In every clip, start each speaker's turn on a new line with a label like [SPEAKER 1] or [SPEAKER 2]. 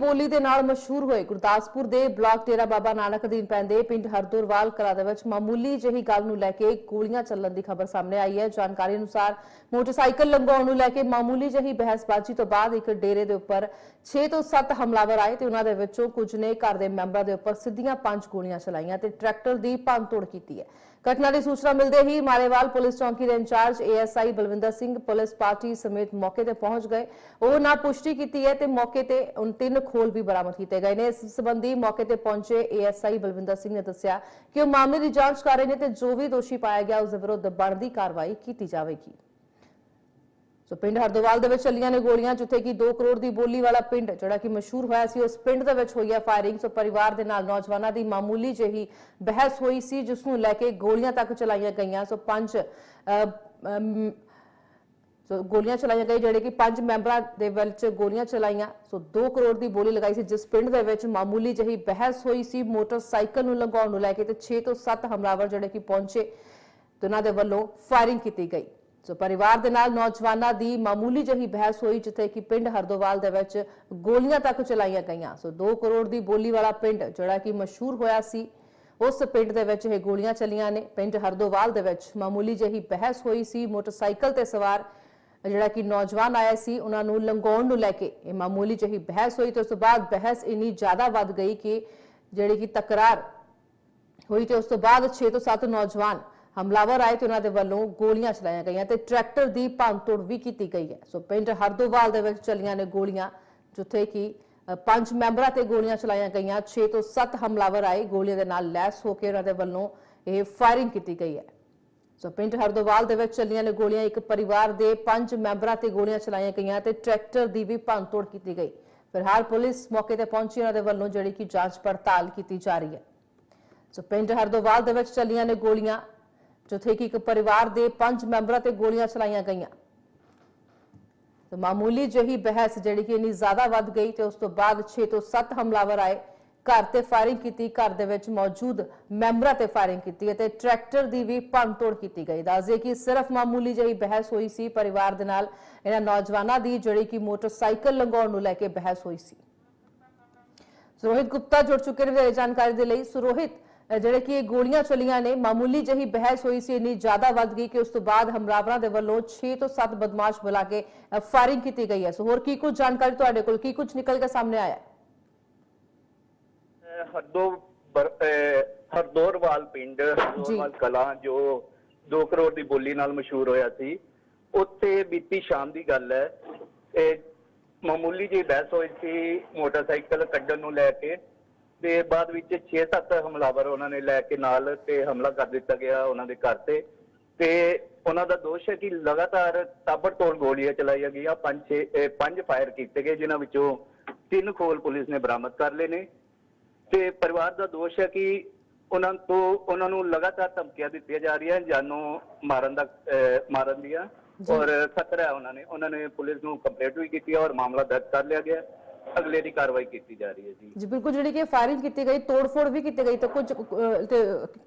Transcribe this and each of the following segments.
[SPEAKER 1] ਬੋਲੀ ਦੇ ਨਾਲ ਮਸ਼ਹੂਰ ਹੋਏ ਗੁਰਦਾਸਪੁਰ ਦੇ ਬਲਾਕ ਡੇਰਾ ਬਾਬਾ ਨਾਨਕ ਅਧੀਨ ਪੈਂਦੇ ਪਿੰਡ ਹਰਦੁਰਵਾਲ ਕਲਾ ਦੇ ਵਿੱਚ ਮਾਮੂਲੀ ਜਿਹੀ ਗੱਲ ਨੂੰ ਲੈ ਕੇ ਗੋਲੀਆਂ ਚੱਲਣ ਦੀ ਖਬਰ ਸਾਹਮਣੇ ਆਈ ਹੈ। ਜਾਣਕਾਰੀ ਅਨੁਸਾਰ ਮੋਟਰਸਾਈਕਲ ਲੰਘਾਉਣ ਨੂੰ ਲੈ ਕੇ ਮਾਮੂਲੀ ਜਿਹੀ ਬਹਿਸਬਾਜ਼ੀ ਤੋਂ ਬਾਅਦ ਇੱਕ ਡੇਰੇ ਦੇ ਉੱਪਰ 6 ਤੋਂ 7 ਹਮਲਾਵਰ ਆਏ ਤੇ ਉਹਨਾਂ ਦੇ ਵਿੱਚੋਂ ਕੁਝ ਨੇ ਘਰ ਦੇ ਮੈਂਬਰਾਂ ਦੇ ਉੱਪਰ ਸਿੱਧੀਆਂ ਪੰਜ ਗੋਲੀਆਂ ਚਲਾਈਆਂ ਤੇ ਟਰੈਕਟਰ ਦੀ ਭੰਨਤੋੜ ਕੀਤੀ ਹੈ। ਘਟਨਾ ਦੀ ਸੂਚਨਾ ਮਿਲਦੇ ਹੀ ਮਾਲੇਵਾਲ ਪੁਲਿਸ ਚੌਂਕੀ ਦੇ incharge ASI Balwinder Singh police party ਸਮੇਤ ਮੌਕੇ ਤੇ ਪਹੁੰਚ ਗਏ। ਉਹ ਨਾ ਪੁਸ਼ਟੀ ਕੀਤੀ ਹੈ ਤੇ ਮੌਕੇ ਤੇ ਉਨ ਤਿੰਨ ਖੋਲ ਵੀ ਬਰਾਮਦ ਕੀਤੇ ਗਏ ਨੇ। ਇਸ ਸੰਬੰਧੀ ਮੌਕੇ ਤੇ ਪਹੁੰਚੇ ਏਐਸਆਈ ਬਲਵਿੰਦਰ ਸਿੰਘ ਨੇ ਦੱਸਿਆ ਕਿ ਉਹ ਮਾਮਲੇ ਦੀ ਜਾਂਚ ਕਰ ਰਹੇ ਨੇ ਤੇ ਜੋ ਵੀ ਦੋਸ਼ੀ ਪਾਇਆ ਗਿਆ, ਉਸ ਦੇ ਵਿਰੁੱਧ ਬਣਦੀ ਕਾਰਵਾਈ ਕੀਤੀ ਜਾਵੇਗੀ। ਸੋ ਪਿੰਡ ਹਰਦੋਵਾਲ ਦੇ ਵਿੱਚ ਚੱਲੀਆਂ ਨੇ ਗੋਲੀਆਂ, ਜਿੱਥੇ ਕਿ 2 ਕਰੋੜ ਦੀ ਬੋਲੀ ਵਾਲਾ ਪਿੰਡ, ਜਿਹੜਾ ਕਿ ਮਸ਼ਹੂਰ ਹੋਇਆ ਸੀ, ਉਸ ਪਿੰਡ ਦੇ ਵਿੱਚ ਹੋਈ ਹੈ ਫਾਇਰਿੰਗ ਸੋ ਪਰਿਵਾਰ ਦੇ ਨਾਲ ਨੌਜਵਾਨਾਂ ਦੀ ਮਾਮੂਲੀ ਜਿਹੀ ਬਹਿਸ ਹੋਈ ਸੀ, ਜਿਸ ਨੂੰ ਲੈ ਕੇ ਗੋਲੀਆਂ ਤੱਕ ਚਲਾਈਆਂ ਗਈਆਂ। ਸੋ ਪੰਜ ਸੋ ਗੋਲੀਆਂ ਚਲਾਈਆਂ ਗਈਆਂ, ਜਿਹੜੇ ਕਿ ਪੰਜ ਮੈਂਬਰਾਂ ਦੇ ਵਿੱਚ ਗੋਲੀਆਂ ਚਲਾਈਆਂ। ਸੋ 2 ਕਰੋੜ ਦੀ ਬੋਲੀ ਲਗਾਈ ਸੀ, ਜਿਸ ਪਿੰਡ ਦੇ ਵਿੱਚ ਮਾਮੂਲੀ ਜਿਹੀ ਬਹਿਸ ਹੋਈ ਸੀ। ਮੋਟਰਸਾਈਕਲ ਨੂੰ ਲੰਘਾਉਣ ਨੂੰ ਲੈ ਕੇ ਤੇ 6 ਤੋਂ 7 ਹਮਲਾਵਰ ਜਿਹੜੇ ਕਿ ਪਹੁੰਚੇ, ਤੇ ਉਹਨਾਂ ਦੇ ਵੱਲੋਂ ਫਾਇਰਿੰਗ ਕੀਤੀ ਗਈ। ਸੋ ਪਰਿਵਾਰ ਦੇ ਨਾਲ ਨੌਜਵਾਨਾਂ ਦੀ ਮਾਮੂਲੀ ਜਿਹੀ ਬਹਿਸ ਹੋਈ, ਜਿੱਥੇ ਕਿ ਪਿੰਡ ਹਰਦੋਵਾਲ ਦੇ ਵਿੱਚ ਗੋਲੀਆਂ ਤੱਕ ਚਲਾਈਆਂ ਗਈਆਂ। ਸੋ 2 ਕਰੋੜ ਦੀ ਬੋਲੀ ਵਾਲਾ ਪਿੰਡ, ਜਿਹੜਾ ਕਿ ਮਸ਼ਹੂਰ ਹੋਇਆ ਸੀ, ਉਸ ਪਿੰਡ ਦੇ ਵਿੱਚ ਇਹ ਗੋਲੀਆਂ ਚੱਲੀਆਂ ਨੇ। ਪਿੰਡ ਹਰਦੋਵਾਲ ਦੇ ਵਿੱਚ ਮਾਮੂਲੀ ਜਿਹੀ ਬਹਿਸ ਹੋਈ ਸੀ, ਮੋਟਰਸਾਈਕਲ ਤੇ ਸਵਾਰ ਜਿਹੜਾ ਕਿ ਨੌਜਵਾਨ ਆਇਆ ਸੀ, ਉਹਨਾਂ ਨੂੰ ਲੰਗਾਉਣ ਨੂੰ ਲੈ ਕੇ ਇਹ ਮਾਮੂਲੀ ਜਿਹੀ ਬਹਿਸ ਹੋਈ ਤੇ ਉਸ ਤੋਂ ਬਾਅਦ ਬਹਿਸ ਇੰਨੀ ਜ਼ਿਆਦਾ ਵੱਧ ਗਈ ਕਿ ਜਿਹੜੀ ਕਿ ਤਕਰਾਰ ਹੋਈ ਤੇ ਉਸ ਤੋਂ ਬਾਅਦ 6 ਤੋਂ 7 ਨੌਜਵਾਨ ਹਮਲਾਵਰ ਆਏ ਤੇ ਉਹਨਾਂ ਦੇ ਵੱਲੋਂ ਗੋਲੀਆਂ ਚਲਾਈਆਂ ਗਈਆਂ ਤੇ ਟਰੈਕਟਰ ਦੀ ਭੰਨਤੋੜ ਵੀ ਕੀਤੀ ਗਈ ਹੈ। ਸੋ ਪਿੰਡ ਹਰਦੋਵਾਲ ਦੇ ਵਿੱਚ ਚੱਲੀਆਂ ਨੇ ਗੋਲੀਆਂ, ਜਿੱਥੇ ਕਿ ਪੰਜ ਮੈਂਬਰਾਂ ਤੇ ਗੋਲੀਆਂ ਚਲਾਈਆਂ ਗਈਆਂ। 6 ਤੋਂ 7 ਹਮਲਾਵਰ ਆਏ, ਗੋਲੀਆਂ ਦੇ ਨਾਲ ਲੈਸ ਹੋ ਕੇ ਉਹਨਾਂ ਦੇ ਵੱਲੋਂ ਇਹ ਫਾਇਰਿੰਗ ਕੀਤੀ ਗਈ ਹੈ। ਸੋ ਪਿੰਡ ਹਰਦੋਵਾਲ ਦੇ ਵਿੱਚ ਚੱਲੀਆਂ ਨੇ ਗੋਲੀਆਂ। ਇੱਕ ਪਰਿਵਾਰ ਦੇ ਪੰਜ ਮੈਂਬਰਾਂ ਤੇ ਗੋਲੀਆਂ ਚਲਾਈਆਂ ਗਈਆਂ ਤੇ ਟਰੈਕਟਰ ਦੀ ਵੀ ਭੰਨਤੋੜ ਕੀਤੀ ਗਈ। ਫਿਲਹਾਲ ਪੁਲਿਸ ਮੌਕੇ ਤੇ ਪਹੁੰਚੀ ਉਹਨਾਂ ਦੇ ਵੱਲੋਂ ਜਿਹੜੀ ਕਿ ਜਾਂਚ ਪੜਤਾਲ ਕੀਤੀ ਜਾ ਰਹੀ ਹੈ। ਸੋ ਪਿੰਡ ਹਰਦੋਵਾਲ ਦੇ ਵਿੱਚ ਚੱਲੀਆਂ ਨੇ ਗੋਲੀਆਂ। ਜਿੱਥੇ ਕਿ ਇੱਕ ਪਰਿਵਾਰ ਦੇ ਪੰਜ ਮੈਂਬਰਾਂ ਤੇ ਗੋਲੀਆਂ ਚਲਾਈਆਂ ਗਈਆਂ। ਤੇ ਮਾਮੂਲੀ ਜਿਹੀ ਬਹਿਸ ਜਿਹੜੀ ਕਿ ਇੰਨੀ ਜ਼ਿਆਦਾ ਵੱਧ ਗਈ ਤੇ ਉਸ ਤੋਂ ਬਾਅਦ 6 ਤੋਂ 7 ਹਮਲਾਵਰ ਆਏ। ਘਰ ਤੇ ਫਾਇਰਿੰਗ ਕੀਤੀ, ਘਰ ਦੇ ਵਿੱਚ ਮੌਜੂਦ ਮੈਂਬਰਾਂ ਤੇ ਫਾਇਰਿੰਗ ਕੀਤੀ ਅਤੇ ਟਰੈਕਟਰ ਦੀ ਵੀ ਭੰਨਤੋੜ ਕੀਤੀ ਗਈ। ਦੱਸਦੇ ਕਿ ਸਿਰਫ ਮਾਮੂਲੀ ਜਿਹੀ ਬਹਿਸ ਹੋਈ ਸੀ, ਪਰਿਵਾਰ ਦੇ ਨਾਲ ਇਹਨਾਂ ਨੌਜਵਾਨਾਂ ਦੀ ਜਿਹੜੀ ਕਿ ਮੋਟਰਸਾਈਕਲ ਲੰਘਾਉਣ ਨੂੰ ਲੈ ਕੇ ਬਹਿਸ ਹੋਈ ਸੀ। ਸੁਰੋਹਿਤ ਗੁਪਤਾ ਜੁੜ ਚੁੱਕੇ ਨੇ ਵਧੇਰੇ ਜਾਣਕਾਰੀ ਦੇ ਲਈ। ਸੁਰੋਹਿਤ ਜਿਹੜੇ ਕਿ ਗੋਲੀਆਂ ਚਲੀਆਂ ਨੇ ਮਾਮੂਲੀ ਜਿਹੀ ਬਹਿਸ ਹੋਈ ਸੀ ਇੰਨੀ ਜ਼ਿਆਦਾ ਵੱਧ ਗਈ ਕਿ ਉਸ ਤੋਂ ਬਾਅਦ ਹਮਲਾਵਰਾਂ ਦੇ ਵੱਲੋਂ 6 ਤੋਂ 7 ਬਦਮਾਸ਼ ਬੁਲਾ ਕੇ ਫਾਇਰਿੰਗ ਕੀਤੀ ਗਈ ਹੈ। ਸੋ ਹੋਰ ਕੀ ਕੁਝ ਜਾਣਕਾਰੀ ਤੁਹਾਡੇ ਕੋਲ ਕੀ ਕੁਝ ਨਿਕਲ ਕੇ ਸਾਹਮਣੇ ਆਇਆ?
[SPEAKER 2] ਹਰਦੋ ਹਰਦੋਰਵਾਲ ਪਿੰਡ ਹਰਦੋਰਵਾਲ ਕਲਾਂ ਜੋ 2 ਕਰੋੜ ਦੀ ਬੋਲੀ ਨਾਲ ਮਸ਼ਹੂਰ ਹੋਇਆ ਸੀ। ਉੱਥੇ ਬੀਤੀ ਸ਼ਾਮ ਦੀ ਗੱਲ ਹੈ ਇਹ ਮਾਮੂਲੀ ਜਿਹੀ ਬਹਿਸ ਹੋਈ ਸੀ ਮੋਟਰਸਾਈਕਲ ਕੱਢਣ ਨੂੰ ਲੈ ਕੇ। ਤੇ ਬਾਅਦ ਵਿੱਚ 6-7 ਹਮਲਾਵਰ ਉਹਨਾਂ ਨੇ ਲੈ ਕੇ ਨਾਲ ਤੇ ਹਮਲਾ ਕਰ ਦਿੱਤਾ ਗਿਆ ਉਹਨਾਂ ਦੇ ਘਰ ਤੇ ਤੇ ਉਹਨਾਂ ਦਾ ਦੋਸ਼ ਹੈ ਕਿ ਲਗਾਤਾਰ ਤਾਬੜਤੋੜ ਗੋਲੀਆਂ ਚਲਾਈਆਂ ਗਈਆਂ ਪੰਜ ਛੇ ਇਹ ਪੰਜ ਫਾਇਰ ਕੀਤੇ ਗਏ ਜਿਨ੍ਹਾਂ ਵਿੱਚੋਂ ਤਿੰਨ ਖੋਲ ਪੁਲਿਸ ਨੇ ਬਰਾਮਦ ਕਰ ਲਏ ਨੇ ਤੇ ਪਰਿਵਾਰ ਦਾ ਦੋਸ਼ ਹੈ ਕਿ ਉਹਨਾਂ ਤੋਂ ਉਹਨਾਂ ਨੂੰ ਲਗਾਤਾਰ ਧਮਕੀਆਂ ਦਿੱਤੀਆਂ ਜਾ ਰਹੀਆਂ ਜਾਨੋਂ ਮਾਰਨ ਦਾ ਮਾਰਨ ਦੀਆਂ। ਔਰ ਖਤਰਾ ਹੈ ਉਹਨਾਂ ਨੇ ਉਹਨਾਂ ਨੇ ਪੁਲਿਸ ਨੂੰ ਕੰਪਲੇਂਟ ਵੀ ਕੀਤੀ ਔਰ ਮਾਮਲਾ ਦਰਜ ਕਰ ਲਿਆ ਗਿਆ। ਅਗਲੇ ਦੀ ਕਾਰਵਾਈ ਕੀਤੀ ਜਾ ਰਹੀ ਹੈ ਜੀ।
[SPEAKER 1] ਜੀ ਬਿਲਕੁਲ ਜਿਹੜੀ ਕਿ ਫਾਇਰਿੰਗ ਕੀਤੀ ਗਈ ਤੋੜਫੋੜ ਵੀ ਕੀਤੀ ਗਈ ਤਾਂ ਕੁਝ ਅਹ, ਤੇ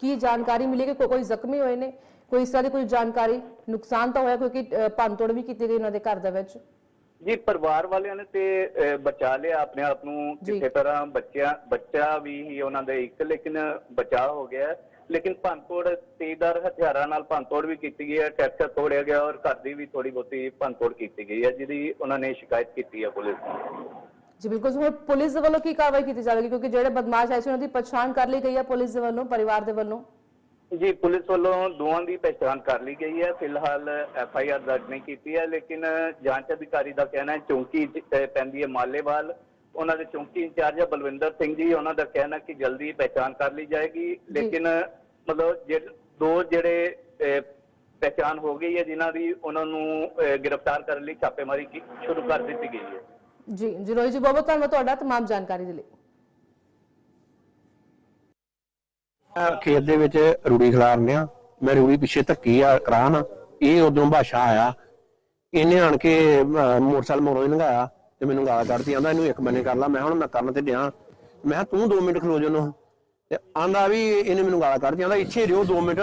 [SPEAKER 1] ਕੀ ਜਾਣਕਾਰੀ ਮਿਲੀ ਕਿ ਕੋ- ਕੋਈ ਜ਼ਖਮੀ ਹੋਏ ਨੇ? ਕੋਈ ਇਸ ਤਰ੍ਹਾਂ ਦੀ ਕੋਈ ਜਾਣਕਾਰੀ? ਨੁਕਸਾਨ ਤਾਂ ਹੋਇਆ ਕਿਉਂਕਿ ਅਹ, ਭੰਨਤੋੜ ਵੀ ਕੀਤੀ ਗਈ ਉਹਨਾਂ ਦੇ ਘਰ ਦੇ ਵਿੱਚ।
[SPEAKER 2] ਜੀ ਪਰਿਵਾਰ ਵਾਲਿਆਂ ਨੇ ਤੇ ਅਹ, ਬਚਾ ਲਿਆ ਆਪਣੇ ਆਪ ਨੂੰ।
[SPEAKER 1] ਜੀ।
[SPEAKER 2] ਕਿਸੇ ਤਰ੍ਹਾਂ ਬੱਚਿਆਂ ਬੱਚਾ ਵੀ ਹੀ ਉਹਨਾਂ ਦੇ ਇੱਕ ਲੇਕਿਨ ਬਚਾਅ ਹੋ ਗਿਆ। ਹੈ। ਲੇਕਿਨ ਭੰਨਤੋੜ ਤੇਜ਼ਦਾਰ ਹਥਿਆਰਾਂ ਨਾਲ ਭੰਨਤੋੜ ਵੀ ਕੀਤੀ ਗਈ ਹੈ ਟਰੈਕਟਰ ਤੋੜਿਆ ਗਿਆ ਔਰ ਘਰ ਦੀ ਵੀ ਥੋੜੀ ਬਹੁਤੀ ਭੰਨਤੋੜ ਕੀਤੀ ਗਈ ਹੈ ਜਿਹਦੀ ਉਹਨਾਂ ਨੇ ਸ਼ਿਕਾਇਤ ਕੀਤੀ ਹੈ ਪੁਲਿਸ ਨੂੰ।
[SPEAKER 1] ਜੀ ਬਿਲਕੁਲ। ਸੋ ਪੁਲਿਸ ਦੇ ਵੱਲੋਂ ਕੀ ਕਾਰਵਾਈ ਕੀਤੀ ਜਾਵੇਗੀ? ਕਿਉਂਕਿ ਜਿਹੜੇ ਬਦਮਾਸ਼ ਆਏ ਸੀ ਉਹਨਾਂ ਦੀ ਪਛਾਣ ਕਰ ਲਈ ਗਈ ਹੈ ਪੁਲਿਸ ਦੇ ਵੱਲੋਂ ਪਰਿਵਾਰ ਦੇ ਵੱਲੋਂ?
[SPEAKER 2] ਜੀ ਪੁਲਿਸ ਵੱਲੋਂ ਦੋਵਾਂ ਦੀ ਪਛਾਣ ਕਰ ਲਈ ਗਈ ਹੈ। ਫਿਲਹਾਲ ਐਫ ਆਈ ਆਰ ਦਰਜ ਨਹੀਂ ਕੀਤੀ ਹੈ ਲੇਕਿਨ ਜਾਂਚ ਅਧਿਕਾਰੀ ਦਾ ਕਹਿਣਾ ਹੈ ਚੌਂਕੀ ਪੈਂਦੀ ਹੈ ਮਾਲੇਵਾਲ। ਉਹਨਾਂ ਦੇ ਚੌਂਕੀ ਇੰਚਾਰਜ ਹੈ ਬਲਵਿੰਦਰ ਸਿੰਘ ਜੀ ਉਹਨਾਂ ਦਾ ਕਹਿਣਾ ਕਿ ਜਲਦੀ ਪਛਾਣ ਕਰ ਲਈ ਜਾਏਗੀ। ਲੇਕਿਨ ਮਤਲਬ ਜੇ ਦੋ ਜਿਹੜੇ ਪਹਿਚਾਣ ਹੋ ਗਈ ਹੈ ਜਿਨ੍ਹਾਂ ਦੀ ਉਹਨਾਂ ਨੂੰ ਗ੍ਰਿਫਤਾਰ ਕਰਨ ਲਈ ਛਾਪੇਮਾਰੀ ਸ਼ੁਰੂ ਕਰ ਦਿੱਤੀ ਗਈ ਹੈ।
[SPEAKER 1] ਜੀ ਜੀ ਰੋਹਿਤ ਜੀ ਬਹੁਤ ਬਹੁਤ ਧੰਨਵਾਦ ਤੁਹਾਡਾ तमाम ਜਾਣਕਾਰੀ ਦੇ ਲਈ
[SPEAKER 3] ਮੈਂ ਖੇਤ ਦੇ ਵਿੱਚ ਰੂੜੀ ਖਿਲਾਰਨੇ ਆ ਮੈਂ ਰੂੜੀ ਪਿੱਛੇ ਧੱਕੀ ਆ ਕਰਾਨ ਇਹ ਉਦੋਂ ਭਾਸ਼ਾ ਆਇਆ ਇਹਨੇ ਆਣ ਕੇ ਅਹ, ਮੋਟਰਸਾਈਕਲ ਮੋਰੋਂ ਹੀ ਲੰਘਾਇਆ ਤੇ ਮੈਨੂੰ ਗਾਲਾਂ ਕੱਢਦੀ ਆਂਦਾ ਇਹਨੂੰ ਇੱਕ ਬੰਨੇ ਕਰ ਲਾ ਮੈਂ ਹੁਣ ਮੈਂ ਕਰਨ ਤੇ ਡਿਆ ਮੈਂ ਕਿਹਾ ਤੂੰ 2 ਮਿੰਟ ਖਲੋ ਜਾਨੋ ਤੇ ਆਂਦਾ ਵੀ ਇਹਨੇ ਮੈਨੂੰ ਗਾਲਾਂ ਕੱਢਦੀ ਆਂਦਾ ਇੱਥੇ ਰਿਓ 2 ਮਿੰਟ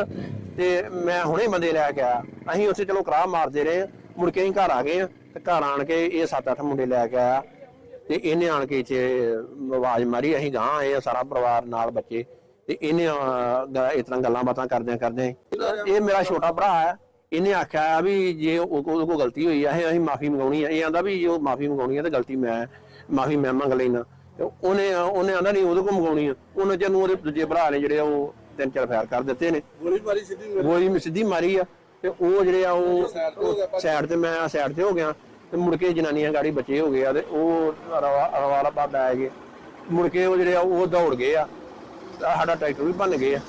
[SPEAKER 3] ਤੇ ਮੈਂ ਹੁਣੇ ਬੰਦੇ ਲੈ ਕੇ ਆਇਆ ਅਸੀਂ ਉੱਥੇ ਚਲੋ ਕਰਾਹ ਮਾਰਦੇ ਰਹੇ ਮੁੜ ਕੇ ਅਸੀਂ ਘਰ ਆ ਗਏ ਆ ਤੇ ਘਰ ਆਣ ਕੇ ਇਹ 7-8 ਮੁੰਡੇ ਲੈ ਕੇ ਆਇਆ ਤੇ ਇਹਨੇ ਆਣ ਕੇ ਇੱਥੇ ਆਵਾਜ਼ ਮਾਰੀ ਅਸੀਂ ਗਾਂ ਆਏ ਆ ਸਾਰਾ ਪਰਿਵਾਰ ਨਾਲ ਬੱਚੇ। ਤੇ ਇਹਨੇ ਇਸ ਤਰ੍ਹਾਂ ਗੱਲਾਂ ਬਾਤਾਂ ਕਰਦਿਆਂ ਕਰਦਿਆਂ ਇਹ ਮੇਰਾ ਛੋਟਾ ਭਰਾ ਹੈ। ਇਹਨੇ ਆਖਿਆ ਵੀ ਜੇ ਉਹ ਉਹਦੇ ਕੋਲ ਗਲਤੀ ਹੋਈ ਆ ਅਸੀਂ ਮਾਫੀ ਮੰਗਾਉਣੀ ਆ। ਇਹ ਆਂਦਾ ਵੀ ਜੋ ਮਾਫੀ ਮੰਗਾਉਣੀ ਆ ਤੇ ਗਲਤੀ ਮੈਂ ਮਾਫੀ ਮੈਂ ਮੰਗ ਲੈਣਾ ਉਹਨੇ ਉਹਨੇ ਆਂਦਾ ਨਹੀਂ ਉਹਦੇ ਕੋਲ ਮੰਗਾਉਣੀ ਆ। ਉਹਨੇ ਜਨੂੰ ਉਹਦੇ ਦੂਜੇ ਭਰਾ ਨੇ ਜਿਹੜੇ ਉਹ ਤਿੰਨ ਚਾਰ ਫੈਰ ਕਰ ਦਿੱਤੇ ਨੇ।
[SPEAKER 4] ਗੋਲੀ ਮਾਰੀ ਸਿੱਧੀ
[SPEAKER 3] ਗੋਲੀ ਸਿੱਧੀ ਮਾਰੀ ਆ। ਤੇ ਉਹ ਜਿਹੜੇ ਆ ਉਹ ਸਾਈਡ ਤੇ ਮੈਂ ਸਾਈਡ ਤੇ ਹੋ ਗਿਆ ਤੇ ਮੁੜ ਕੇ ਜਨਾਨੀਆਂ ਗਾੜੀ ਬੱਚੇ ਹੋ ਗਏ ਆ ਤੇ ਉਹ ਰਵਾਲਾ ਪਾ ਬੈ ਗਏ। ਮੁੜ ਕੇ ਉਹ ਜਿਹੜੇ ਆ ਉਹ ਦੌੜ ਗਏ ਆ। ਸਾਡਾ ਟਰੈਕਟਰ ਵੀ ਭੰਨ ਗਏ ਆ।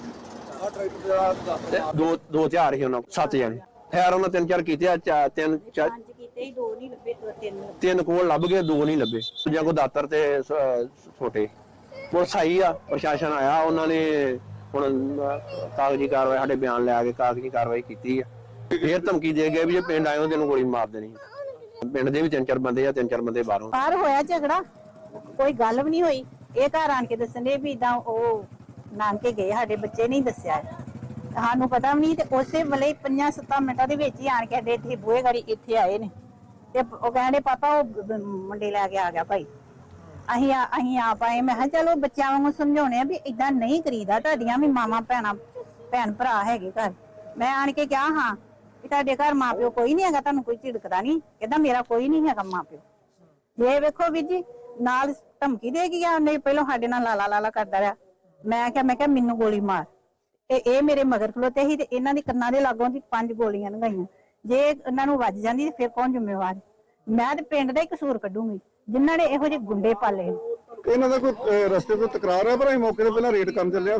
[SPEAKER 4] ਆ
[SPEAKER 3] ਦੋ ਦੋ ਹਥਿਆਰ ਸੀ ਉਹਨਾਂ ਸੱਤ ਜਣੇ। ਖੈਰ ਉਹਨਾਂ ਤਿੰਨ ਚਾਰ ਕੀਤੇ ਆ ਤਿੰਨ ਚਾ-
[SPEAKER 5] ਪੰਜ ਕੀਤੇ ਹੀ ਦੋ ਨਹੀਂ ਲੱਭੇ ਤਿੰਨ।
[SPEAKER 3] ਤਿੰਨ ਕੋਲ ਲੱਭ ਗਏ ਦੋ ਨਹੀਂ ਲੱਭੇ। ਦੂਜਿਆਂ ਕੋ ਦਾਤਰ ਤੇ ਛੋਟੇ। ਪੁਲਿਸ ਆਈ ਆ ਪ੍ਰਸ਼ਾਸਨ ਆਇਆ ਉਹਨਾਂ ਨੇ ਹੁਣ ਕਾਗਜ਼ੀ ਕਾਰਵਾਈ ਸਾਡੇ ਬਿਆਨ ਲੈ ਕੇ ਕਾਗਜ਼ੀ ਕਾਰਵਾਈ ਕੀਤੀ ਆ। ਫੇਰ ਧਮਕੀ ਦੇ ਗਏ ਵੀ ਜੇ ਪਿੰਡ ਆਇਓ ਤੈਨੂੰ ਗੋਲੀ ਮਾਰ ਦੇਣੀ। ਪਿੰਡ ਦੇ ਵੀ ਤਿੰਨ ਚਾਰ ਬੰਦੇ ਆ, ਤਿੰਨ ਚਾਰ ਬੰਦੇ ਬਾਹਰੋਂ।
[SPEAKER 5] ਬਾਹਰ ਹੋਇਆ ਝਗੜਾ, ਕੋਈ ਗੱਲ ਵੀ ਨਹੀਂ ਹੋਈ। ਇਹ ਘਰ ਆਣ ਕੇ ਦੱਸਣ ਵੀ ਇਦਾਂ ਉਹ ਨਾਨਕੇ ਗਏ, ਸਾਡੇ ਬੱਚੇ ਨਹੀਂ ਦੱਸਿਆ। ਸਾਨੂੰ ਪਤਾ ਵੀ ਨਹੀਂ ਤੇ ਉਸੇ ਵੇਲੇ 5-7 ਮਿੰਟਾਂ ਦੇ ਵਿੱਚ ਹੀ ਆਣ ਕੇ ਸਾਡੇ ਇੱਥੇ ਬੂਹੇ ਗਾੜੀ ਇੱਥੇ ਆਏ ਨੇ। ਤੇ ਉਹ ਕਹਿੰਦੇ, ਪਾਪਾ, ਉਹ ਮੁੰਡੇ ਲੈ ਕੇ ਆ ਗਿਆ ਭਾਈ। ਅਸੀਂ ਆ- ਅਸੀਂ ਆ ਪਾਏ ਮੈਂ ਕਿਹਾ, ਚਲੋ, ਬੱਚਿਆਂ ਵਾਂਗੂ ਸਮਝਾਉਣੇ ਆ ਵੀ ਇਦਾਂ ਨਹੀਂ ਕਰੀਦਾ। ਤੁਹਾਡੀਆਂ ਵੀ ਮਾਵਾਂ, ਭੈਣਾਂ, ਭੈਣ ਭਰਾ ਹੈਗੇ ਘਰ। ਮੈਂ ਆਣ ਕੇ ਕਿਹਾ, ਹਾਂ। ਵੀ ਤੁਹਾਡੇ ਘਰ ਮਾਪਿਓ ਕੋਈ ਨਹੀਂ ਹੈਗਾ ਤੁਹਾਨੂੰ ਕੋਈ ਝਿੜਕਦਾ ਨਹੀਂ ਕਹਿੰਦਾ ਮੇਰਾ ਕੋਈ ਨਹੀਂ ਹੈਗਾ ਮਾਪਿਓ। ਇਹ ਵੇਖੋ ਵੀਰ ਜੀ ਨਾਲ ਧਮਕੀ ਦੇ ਗਿਆ ਉਹਨੇ ਪਹਿਲਾਂ ਸਾਡੇ ਨਾਲ ਲਾਲਾ ਲਾਲਾ ਕਰਦਾ ਰਿਹਾ। ਮੈਂ ਕਿਹਾ ਮੈਂ ਕਿਹਾ ਮੈਨੂੰ ਗੋਲੀ ਮਾਰ। ਤੇ ਇਹ ਮੇਰੇ ਮਗਰ ਖਲੋਤੇ ਸੀ ਤੇ ਇਹਨਾਂ ਦੇ ਕੰਨਾਂ ਦੇ ਲਾਗੋਂ ਦੀ ਪੰਜ ਗੋਲੀਆਂ ਲੰਘਾਈਆਂ। ਜੇ ਇਹਨਾਂ ਨੂੰ ਵੱਜ ਜਾਂਦੀ ਤੇ ਫਿਰ ਕੌਣ ਜ਼ਿੰਮੇਵਾਰ? ਮੈਂ ਤੇ ਪਿੰਡ ਦਾ ਹੀ ਕਸੂਰ ਕੱਢੂੰਗੀ। ਜਿਨ੍ਹਾਂ ਨੇ ਇਹੋ ਜਿਹੇ ਗੁੰਡੇ ਪਾਲੇ ਨੇ।
[SPEAKER 4] ਇਹਨਾਂ ਦਾ ਕੋਈ ਅਹ, ਰਸਤੇ ਤੋਂ ਤਕਰਾਰ ਹੈ ਪਰ ਅਸੀਂ ਮੌਕੇ ਤੇ ਪਹਿਲਾਂ ਰੇਡ ਕਰਨ ਚੱਲਿਆ।